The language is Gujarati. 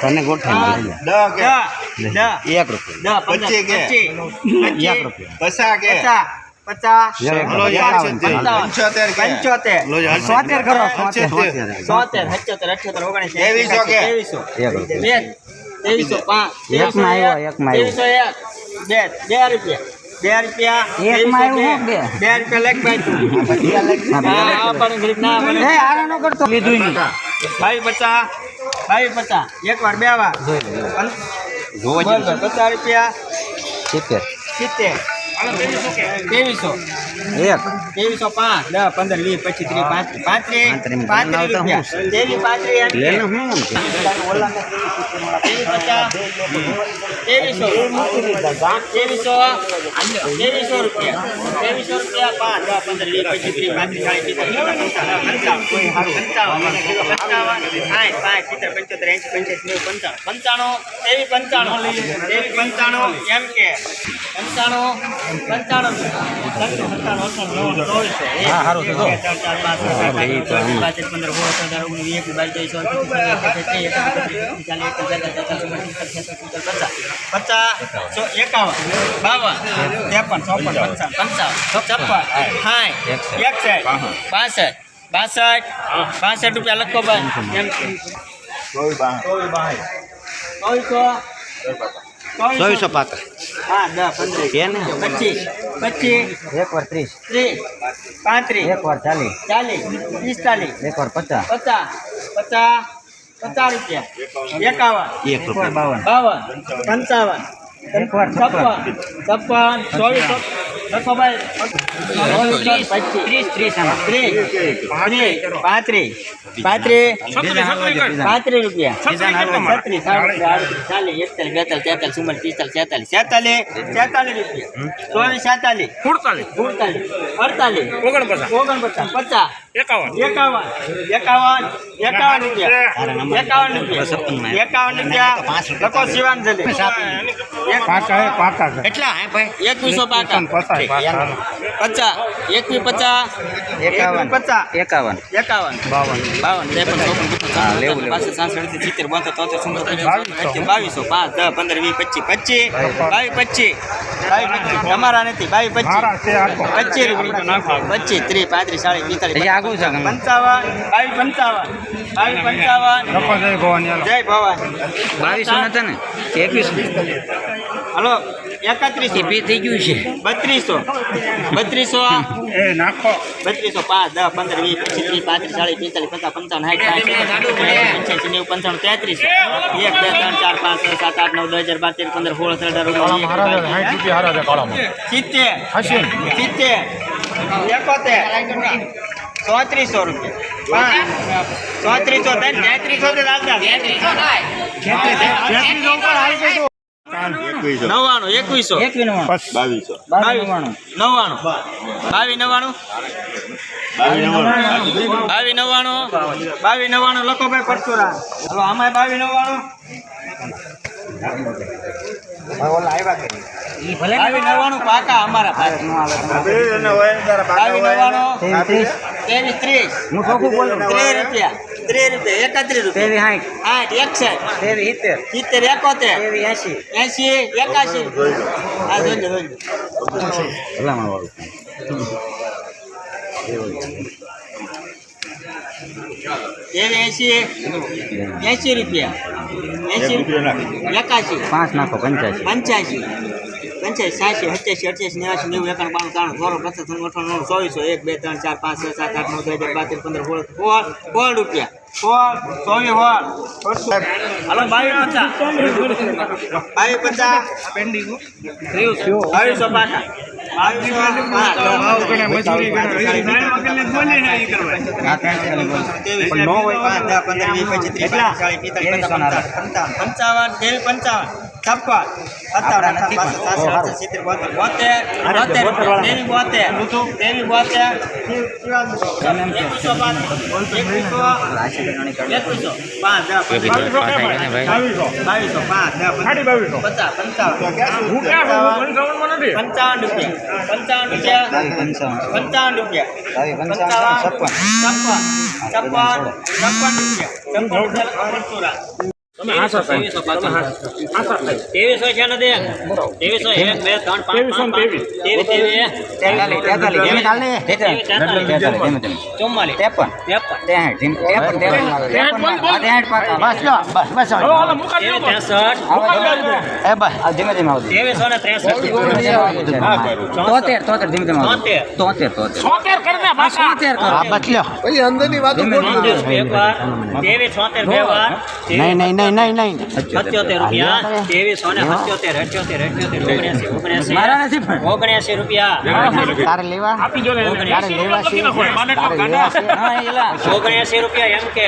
તને ગોઠવી એક રૂપિયા. એક રૂપિયા. કે? પચાસ. પંચોતેર પંચોતેર. સોતેર કરો સોતેર. સોતેર અઠ્યોતેર ઓગણીસ ત્રેવીસો કે? ત્રેવીસો. ત્રેવીસો પાંચ ત્રેવીસો એક બે બે રૂપિયા. બે રૂપિયા. એકમાં ત્રેવીસો આવ્યું, બે. બે. રૂપિયા લેખ ભાઈ કરતો. લીધું ભાઈ પચાસ ભાઈ પચાસ. એક વાર બે પચાસ રૂપિયા. સિત્તેર. સિત્તેર. ત્રેવીસો. એક. ત્રેવીસો પાંચ. દસ પંદર વીસ પચીસ ત્રીસ પાંત્રીસ. પાંત્રીસ. પાંત્રીસ. રૂપિયા. ત્રેવીસ પાંત્રીસ ત્રેવીસ પચાસ. ત્રેવીસો. ત્રેવીસો. ત્રેવીસો રૂપિયા. ત્રેવીસો રૂપિયા પાંચ. દસ પંદર વીસ પચીસ ત્રીસ પાંત્રીસ ચાલીસ પંચાવન પંચાવન સાઠ પાંચ સિત્તેર પંચોતેર એંસી પંચ્યાસી નેવું પંચાવન પંચાણું તેવી પંચાણું તેવી પંચાણું એમ કે. પંચાણું પંચાણું હા, સારું છે, ચોવીસ, બાસઠ બાસઠ બાસઠ રૂપિયા લખો ભાઈ ચોવીસ બાર. ચોવીસો ચોવીસો પાત્ર. હા દસ પચીસ. પચીસ. એક વાર ત્રીસ. ત્રીસ. પાંત્રીસ. એક વાર ચાલીસ. ચાલીસ. પિસ્તાલીસ. એક વાર પચાસ. પચાસ. પચાસ. પચાસ રૂપિયા. એકાવન. એક રૂપિયા. બાવન. બાવન. પંચાવન. એક વાર છપ્પન ચોવીસ લખો ભાઈ ત્રીસ ત્રીસ પાંત્રીસ પાંત્રીસ પાંત્રીસ. રૂપિયા. છત્રીસ ચાલીસ એકતાલીસ બેતાલીસ તેતાલીસ ચુમ્માલીસ પિસ્તાલીસ છેતાલીસ છેતાલીસ છેતાલીસ રૂપિયા. ચોવીસ છેતાલીસ. સુડતાલીસ. સુડતાલીસ અડતાલીસ ઓગણપચાસ. ઓગણપચાસ પચાસ. એકાવન. એકાવન. એકાવન એકાવન રૂપિયા. એકાવન રૂપિયા. એકાવન રૂપિયા લખો શિવાંજલિ. કેટલા હે ભાઈ? એકવીસો પાકા. પચાસ. એકવી પચાસ. એકાવન. પચાસ. એકાવન. એકાવન. બાવન. બાવન. ત્રેપન ચોપન. હા, લેવું. પાસે સાસઠ સિત્તેર બોતેર તોતેર ચુમ્મોતેર પંચોતેર બાવીસો. પાંચ દસ પંદર વીસ પચીસ પચીસ. બાવીસ પચીસ. તમારા નથી. બાવીસ પચીસ. પચીસ રૂપિયા. પચીસ ત્રીસ પાંત્રીસ ચાલીસ પિસ્તાલીસ આગું છે પંચાવન. બાવીસ પંચાવન. બાવીસ પંચાવન. જય ભવાન બાવીસો નતા ને? એકવીસ. હલો. એકત્રીસો. થી બે થઈ ગયું છે. બત્રીસો. બત્રીસો બત્રીસો પાંચ દસ પંદર વીસ પચીસ ત્રીસ પાંત્રીસ ચાલીસ પિસ્તાલીસ પચાસ પંચાવન સાઠ પાંચ પંચ્યાસી નેવું પંચાણું તેત્રીસ. એક બે ત્રણ ચાર પાંચ છ સાત આઠ નવ દસ હજાર બાર તેર પંદર સોળ સત્તર અઢાર ઓગણીસ સિત્તેર. સિત્તેર. એકોતેર. ચોત્રીસો રૂપિયા. ચોત્રીસો ત્રણ તેત્રીસો એકવીસો. એકવી નવ્વાણું. બાવીસો નવ્વાણું? નવ્વાણું નવ્વાણું. બાવીસ નવ્વાણું. બાવીસ નવ્વાણું લખો ભાઈ પરશુરામ. હલો આમાં બાવીસ નવ્વાણું? ઈ ભલે બાવીસ નવ્વાણું. પાકા અમારા ત્રેવીસ હું ચોખ્ખું બોલું ત્રીસ રૂપિયા. ત્રીસ રૂપિયા એકત્રીસ રૂપિયા તેવી સાઠ. આઠ એકસઠ. તેવી સિત્તેર. સિત્તેર એકોતેર. તેવી એસી એસી એકાશી. હા જોઈ લો. ભલામણ વાળું એસી એસી રૂપિયા. એસી રૂપિયો એકાશી. પાંચ નાખો પંચ્યાસી પંચ્યાસી પંચ્યાસી સાસી સત્યાસી અઠ્યાસી નેવાસી નેવું એકાણું બાણું ત્રણ સોળ પચાસ ત્રણ અઠાણું ચોવીસો એક બે ત્રણ ચાર પાંચ છ સાત આઠ નવ દસ અગિયાર બાર તેર પંદર સોળ સોળ સોળ રૂપિયા. સોળ ચોવીસ હાલો બાવીસ પચાસ બાવીસ પચાસ બાવીસો પાકા પંચાવન પંચાવન. છપ્પન સત્તાવન અઠાવન સિત્તેર બોતેર. બોતેર બોતેર તેવી બોતેર. તેવી બોતેર. એકવીસો પાંચ એકવીસો એકવીસો. પાંચ પંદર. બાવીસો પાંચ પચાસ પંચાવન. પંચાવન. રૂપિયા. પંચાવન રૂપિયા. પંચાવન. રૂપિયા. પંચાવન છપ્પન. છપ્પન. છપ્પન રૂપિયા છપ્પન રૂપિયા. પરચુરા ત્રેવીસો છે ને દે ત્રેવીસો એક બે ત્રણ પાંચ પાંચ ત્રેવીસ ત્રેવીસ તેતાલીસ તેતાલીસ ધીમે ચાલ ને તેતાલીસ, તેતાલીસ ધીમે ધીમે ચુમ્માલીસ ત્રેપન ત્રેપન ત્રેસઠ ધીમે ત્રેપન ત્રેપન હા, ત્રેસઠ પાકા. બસ લો બસ બસ હવે. ત્રેવીસ ત્રેસઠ આવો, એ બસ આ ધીમે ધીમે આવજો ત્રેવીસો ને ત્રેસઠ તોતેર તોતેર ધીમે ધીમે આવજો. તોતેર. તોતેર તોતેર તોતેર કરો. હા, બસ લ્યો ધીમે ધીમે એક વાર ત્રેવીસ છોતેર બે વાર નહીં નહીં નહીં નહીં નહીં. સત્યોતેર રૂપિયા ત્રેવીસો ને સત્યોતેર અઠ્યોતેર અઠ્યોતેર ઓગણ્યાસી ઓગણ્યાસી મારા નથી પણ. ઓગણ્યાસી રૂપિયા. તારે લેવા? તારે લેવા તારે લેવા છે? ઓગણ્યાસી રૂપિયા એમ કે.